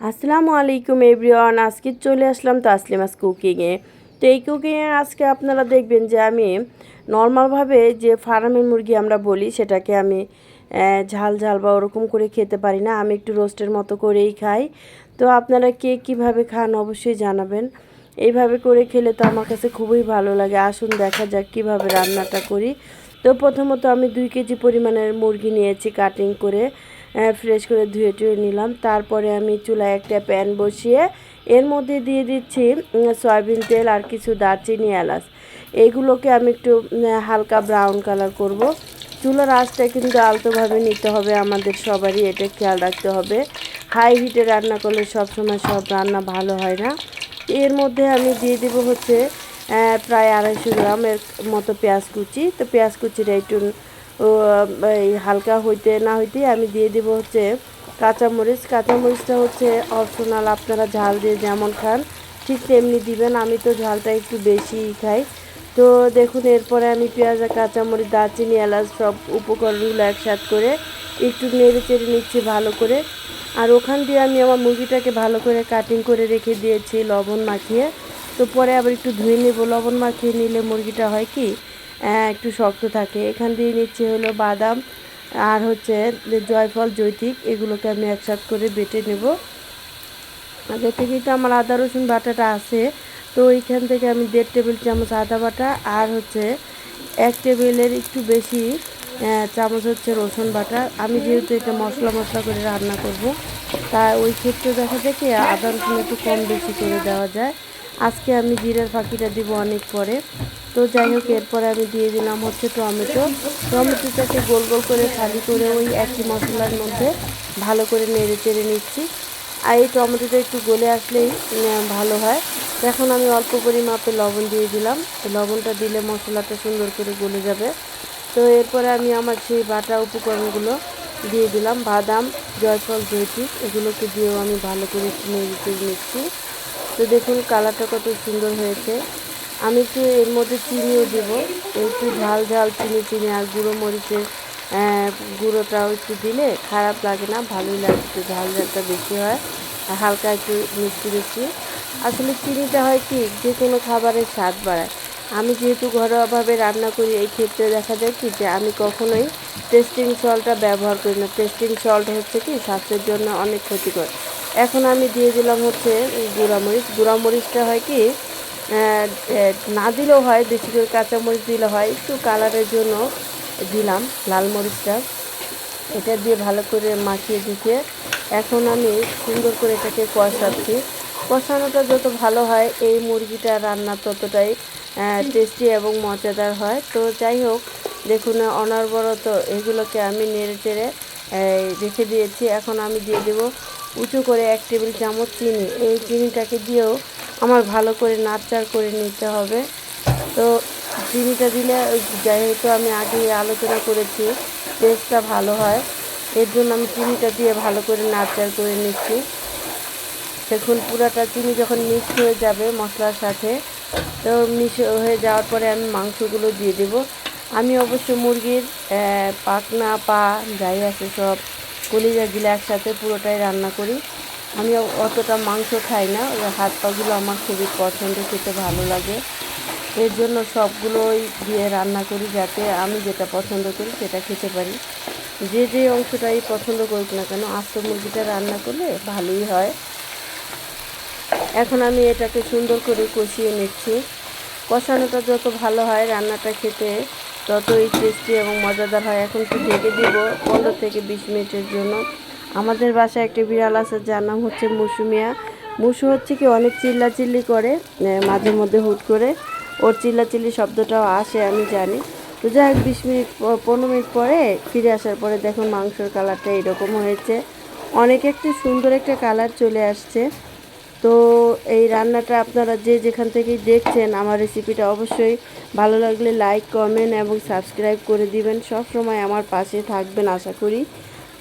আসসালামু আলাইকুম এভরিওয়ান, আজকে চলে আসলাম তাসলিমাস কুকিংয়ে। তো এই কুকিংয়ে আজকে আপনারা দেখবেন যে আমি নর্মালভাবে যে ফার্মের মুরগি আমরা বলি, সেটাকে আমি ঝাল ঝাল বা ওরকম করে খেতে পারি না। আমি একটু রোস্টের মতো করেই খাই। তো আপনারা কে কীভাবে খান অবশ্যই জানাবেন। এইভাবে করে খেলে তো আমার কাছে খুবই ভালো লাগে। আসুন দেখা যাক কীভাবে রান্নাটা করি। তো প্রথমত আমি দুই কেজি পরিমাণের মুরগি নিয়েছি কাটিং করে। ফ্রেশ করে ধুয়ে টুয়ে নিলাম। তারপরে আমি চুলায় একটা প্যান বসিয়ে এর মধ্যে দিয়ে দিচ্ছি সয়াবিন তেল আর কিছু দারচিনি এলাচ। এইগুলোকে আমি একটু হালকা ব্রাউন কালার করব। চুলার আঁচটা কিন্তু আলতোভাবে নিতে হবে, আমাদের সবারই এটা খেয়াল রাখতে হবে। হাই হিটে রান্না করলে সবসময় সব রান্না ভালো হয় না। এর মধ্যে আমি দিয়ে দিব হচ্ছে প্রায় আড়াইশো গ্রামের মতো পেঁয়াজ কুচি। তো পেঁয়াজ কুচিটা একটু হালকা হইতে না হইতে আমি দিয়ে দিব হচ্ছে কাঁচামরিচ। কাঁচামরিচটা হচ্ছে অপশনাল আপনারা ঝাল দিয়ে যেমন খান, ঠিক তেমনি দিবেন। আমি তো ঝালটা একটু বেশিই খাই। তো দেখুন, এরপরে আমি পেঁয়াজ আর কাঁচামরিচ, দারচিনি, এলাচ সব উপকরণগুলো একসাথে করে একটু নেড়ে চেড়ে নিচ্ছি ভালো করে। আর ওখান দিয়ে আমি আমার মুরগিটাকে ভালো করে কাটিং করে রেখে দিয়েছি লবণ মাখিয়ে। তো পরে আবার একটু ধুয়ে নেব। লবণ মাখিয়ে নিলে মুরগিটা হয় কি একটু শক্ত থাকে। এখান দিয়ে নিচ্ছে হলো বাদাম আর হচ্ছে জয়ফল, জৈতিক। এগুলোকে আমি একসাথে করে বেটে নেব। আগে থেকেই তো আমার আদা, রসুন বাটাটা আছে। তো ওইখান থেকে আমি দেড় টেবিল চামচ আদা বাটা আর হচ্ছে এক টেবিলের একটু বেশি চামচ হচ্ছে রসুন বাটা। আমি যেহেতু এটা মশলা মশলা করে রান্না করব, তা ওই ক্ষেত্রে দেখা কি আদা রসুন একটু কম বেশি করে দেওয়া যায়। আজকে আমি জিরার ফাঁকিটা দিব অনেক পরে। তো যাই হোক, এরপরে আমি দিয়ে দিলাম হচ্ছে টমেটো। টমেটোটাকে গোল গোল করে খালি করে ওই একই মশলার মধ্যে ভালো করে নেড়ে চেড়ে নিচ্ছি। আর এই টমেটোটা একটু গলে আসলেই ভালো হয়। এখন আমি অল্প পরিমাপে লবণ দিয়ে দিলাম। তো লবণটা দিলে মশলাটা সুন্দর করে গলে যাবে। তো এরপরে আমি আমার সেই বাটা উপকরণগুলো দিয়ে দিলাম। বাদাম, জয়ফল, জৈতিক, এগুলোকে দিয়েও আমি ভালো করে নেড়ে চেড়ে নিচ্ছি। তো দেখুন, কালারটা কত সুন্দর হয়েছে। আমি একটু এর মধ্যে চিনিও দেবো। একটু ঝাল ঝাল চিনি চিনি আর গুঁড়ো মরিচের গুঁড়োটাও একটু দিলে খারাপ লাগে না, ভালোই লাগে একটু ঝাল ঝালটা বেশি হয়, আর হালকা একটু মিষ্টি বেশি আসলে চিনিটা হয় কি, যে কোনো খাবারের স্বাদ বাড়ায়। আমি যেহেতু ঘরোয়াভাবে রান্না করি, এই ক্ষেত্রে দেখা যায় কি যে আমি কখনোই টেস্টিং সল্টটা ব্যবহার করি না। টেস্টিং সল্ট হচ্ছে কি, স্বাস্থ্যের জন্য অনেক ক্ষতিকর। এখন আমি দিয়ে দিলাম হচ্ছে গুঁড়ামরিচ। গুঁড়ামরিচটা হয় কি না দিলেও হয়, বেশি করে কাঁচামরিচ দিলে হয়, একটু কালারের জন্য দিলাম লাল মরিচটা। এটা দিয়ে ভালো করে মাখিয়ে দিতে এখন আমি সুন্দর করে এটাকে কষাচ্ছি। কষানোটা যত ভালো হয়, এই মুরগিটা রান্না ততটাই টেস্টি এবং মজাদার হয়। তো যাই হোক, দেখুন অনর্বরত এগুলোকে আমি নেড়ে চেড়ে রেখে দিয়েছি। এখন আমি দিয়ে দেবো উঁচু করে এক টেবিল চামচ চিনি। এই চিনিটাকে দিয়েও আমার ভালো করে নাড়চাড় করে নিতে হবে। তো চিনিটা দিলে যেহেতু আমি আগে আলোচনা করেছি টেস্টটা ভালো হয়, এর জন্য আমি চিনিটা দিয়ে ভালো করে নাড়চাড় করে নিচ্ছি। দেখুন, পুরাটা চিনি যখন মিক্স হয়ে যাবে মশলার সাথে, তো মিক্স হয়ে যাওয়ার পরে আমি মাংসগুলো দিয়ে দেব। আমি অবশ্য মুরগির পাখনা পা, যাই আছে সব কলিজাগুলো একসাথে পুরোটাই রান্না করি। আমি অতটা মাংস খাই না, ওই হাত পাগুলো আমার খুবই পছন্দ, খেতে ভালো লাগে। এর জন্য সবগুলোই দিয়ে রান্না করি যাতে আমি যেটা পছন্দ করি সেটা খেতে পারি। যে যে অংশটাই পছন্দ করুক না কেন, আস্ত মুরগিটা রান্না করলে ভালোই হয়। এখন আমি এটাকে সুন্দর করে কষিয়ে নিচ্ছি। কষানোটা যত ভালো হয় রান্নাটা খেতে, ততই টেস্টি এবং মজাদার হয়। এখন একটু ঢেকে দিব পনেরো থেকে বিশ মিনিটের জন্য। আমাদের বাসায় একটা বিড়াল আছে, যার নাম হচ্ছে মুসুমিয়া মুসু হচ্ছে কি অনেক চিল্লাচিল্লি করে মাঝে মধ্যে হুট করে। ওর চিল্লাচিল্লি শব্দটাও আসে, আমি জানি। তো যাই হোক, বিশ মিনিট পনেরো মিনিট পরে ফিরে আসার পরে দেখুন মাংসের কালারটা এরকম হয়েছে। অনেক একটি সুন্দর একটা কালার চলে আসছে। তো এই রান্নাটা আপনারা যে যেখান থেকেই দেখছেন আমার রেসিপিটা অবশ্যই ভালো লাগলে লাইক, কমেন্ট এবং সাবস্ক্রাইব করে দিবেন। সব সময় আমার পাশে থাকবেন, আশা করি।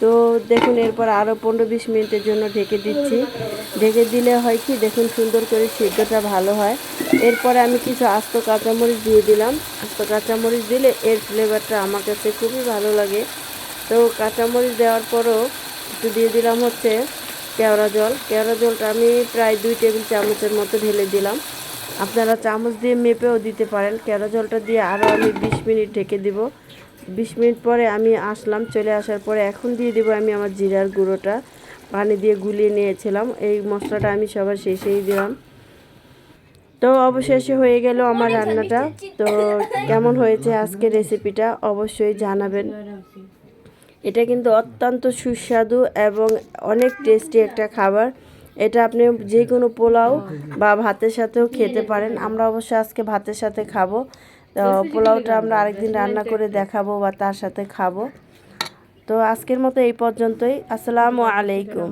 তো দেখুন, এরপর আরও পনেরো বিশ মিনিটের জন্য ঢেকে দিচ্ছি। ঢেকে দিলে হয় কি, দেখুন সুন্দর করে সিদ্ধটা ভালো হয়। এরপরে আমি কিছু আস্ত কাঁচামরিচ দিয়ে দিলাম। আস্ত কাঁচামরিচ দিলে এর ফ্লেভারটা আমার কাছে খুবই ভালো লাগে। তো কাঁচামরিচ দেওয়ার পরও একটু দিয়ে দিলাম হচ্ছে কেওড়া জল। কেওড়া জলটা আমি প্রায় দুই টেবিল চামচের মতো ঢেলে দিলাম। আপনারা চামচ দিয়ে মেপেও দিতে পারেন। কেওড়া জলটা দিয়ে আরও আমি বিশ মিনিট ঢেকে দিব। বিশ মিনিট পরে আমি আসলাম, চলে আসার পরে এখন দিয়ে দেবো আমি আমার জিরার গুঁড়োটা। পানি দিয়ে গুলিয়ে নিয়েছিলাম, এই মশলাটা আমি সবার শেষেই দিলাম। তো অবশেষে হয়ে গেল আমার রান্নাটা। তো কেমন হয়েছে আজকের রেসিপিটা অবশ্যই জানাবেন। এটা কিন্তু অত্যন্ত সুস্বাদু এবং অনেক টেস্টি একটা খাবার। এটা আপনি যে কোনো পোলাও বা ভাতের সাথেও খেতে পারেন। আমরা অবশ্য আজকে ভাতের সাথে খাব। তো পোলাওটা আমরা আরেকদিন রান্না করে দেখাবো বা তার সাথে খাব। তো আজকের মতো এই পর্যন্তই। আসসালামু আলাইকুম।